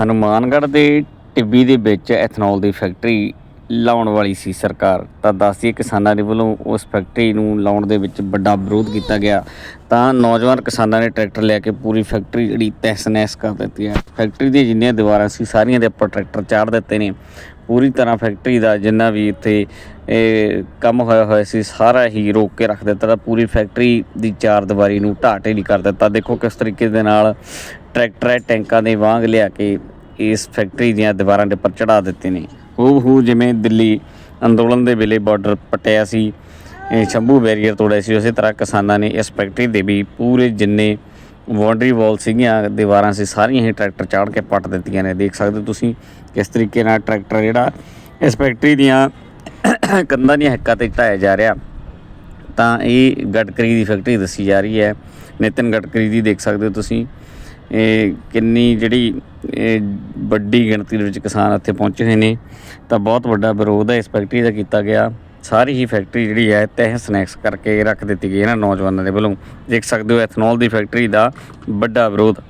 ਹਨੂਮਾਨਗੜ੍ਹ ਦੇ ਟਿੱਬੀ ਦੇ ਵਿੱਚ ਐਥਨੋਲ ਦੀ ਫੈਕਟਰੀ ਲਾਉਣ ਵਾਲੀ ਸੀ ਸਰਕਾਰ। ਤਾਂ ਦੱਸਦੀ ਕਿਸਾਨਾਂ ਦੇ ਵੱਲੋਂ ਉਸ ਫੈਕਟਰੀ ਨੂੰ ਲਾਉਣ ਦੇ ਵਿੱਚ ਵੱਡਾ ਵਿਰੋਧ ਕੀਤਾ ਗਿਆ। ਤਾਂ ਨੌਜਵਾਨ ਕਿਸਾਨਾਂ ਨੇ ਟਰੈਕਟਰ ਲੈ ਕੇ ਪੂਰੀ ਫੈਕਟਰੀ ਜਿਹੜੀ ਤਹਿਸ ਨਹਿਸ ਕਰ ਦਿੱਤੀ ਹੈ। ਫੈਕਟਰੀ ਦੀਆਂ ਜਿੰਨੀਆਂ ਦੀਵਾਰਾਂ ਸੀ, ਸਾਰੀਆਂ ਦੇ ਉੱਪਰ ਟਰੈਕਟਰ ਚਾੜ ਦਿੱਤੇ ਨੇ। ਪੂਰੀ ਤਰ੍ਹਾਂ ਫੈਕਟਰੀ ਦਾ ਜਿੰਨਾ ਵੀ ਇੱਥੇ ਇਹ ਕੰਮ ਹੋਇਆ ਹੋਇਆ ਸੀ, ਸਾਰਾ ਹੀ ਰੋਕ ਕੇ ਰੱਖ ਦਿੱਤਾ ਤਾਂ ਪੂਰੀ ਫੈਕਟਰੀ ਦੀ ਚਾਰ ਦੀਵਾਰੀ ਨੂੰ ਢਾਹ ਨਹੀਂ ਕਰ ਦਿੱਤਾ। ਦੇਖੋ ਕਿਸ ਤਰੀਕੇ ਦੇ ਨਾਲ ਟਰੈਕਟਰ ਹੈ, ਟੈਂਕਾਂ ਦੇ ਵਾਂਗ ਲਿਆ ਕੇ ਇਸ ਫੈਕਟਰੀ ਦੀਆਂ ਦੀਵਾਰਾਂ ਦੇ ਉੱਪਰ ਚੜਾ ਦਿੱਤੇ ਨੇ। ਹੂ ਹੂ ਜਿਵੇਂ ਦਿੱਲੀ ਅੰਦੋਲਨ ਦੇ ਵੇਲੇ ਬਾਰਡਰ ਪਟਿਆ ਸੀ, ਇਹ ਸ਼ੰਭੂ ਬੈਰੀਅਰ ਤੋੜਿਆ ਸੀ, ਉਸੇ ਤਰ੍ਹਾਂ ਕਿਸਾਨਾਂ ਨੇ ਇਸ ਫੈਕਟਰੀ ਦੇ ਵੀ ਪੂਰੇ ਜਿੰਨੇ ਬਾਉਂਡਰੀ ਵਾਲ ਸੀਗੀਆਂ, ਦੀਵਾਰਾਂ ਸੀ, ਸਾਰੀਆਂ ਹੀ ਟਰੈਕਟਰ ਚਾੜ ਕੇ ਪੱਟ ਦਿੱਤੀਆਂ ਨੇ। ਦੇਖ ਸਕਦੇ ਹੋ ਤੁਸੀਂ ਕਿਸ ਤਰੀਕੇ ਨਾਲ ਟਰੈਕਟਰ ਜਿਹੜਾ ਇਸ ਫੈਕਟਰੀ ਦੀਆਂ ਕੰਧਾਂ ਦੀਆਂ ਹੱਕਾਂ ਤੇ ਢਾਇਆ ਜਾ ਰਿਹਾ। ਤਾਂ ਇਹ ਗਡਕਰੀ ਦੀ ਫੈਕਟਰੀ ਦੱਸੀ ਜਾ ਰਹੀ ਹੈ। ਨਿਤਿਨ ਗਡਕਰੀ ਦੀ ਦੇਖ ਸਕਦੇ ਹੋ ਤੁਸੀਂ। ਇਹ ਕਿੰਨੀ ਜਿਹੜੀ ਵੱਡੀ ਗਿਣਤੀ ਦੇ ਵਿੱਚ ਕਿਸਾਨ ਇੱਥੇ ਪਹੁੰਚੇ ਹੋਏ ਨੇ। ਤਾਂ ਬਹੁਤ ਵੱਡਾ ਵਿਰੋਧ ਹੈ, ਇਸ ਫੈਕਟਰੀ ਦਾ ਕੀਤਾ ਗਿਆ। ਸਾਰੀ ਹੀ ਫੈਕਟਰੀ ਜਿਹੜੀ ਹੈ ਤਹਿਸ ਨਹਿਸ ਕਰਕੇ ਰੱਖ ਦਿੱਤੀ ਗਈ ਇਹਨਾਂ ਨੌਜਵਾਨਾਂ ਦੇ ਵੱਲੋਂ। ਦੇਖ ਸਕਦੇ ਹੋ ਐਥਨੋਲ ਦੀ ਫੈਕਟਰੀ ਦਾ ਵੱਡਾ ਵਿਰੋਧ।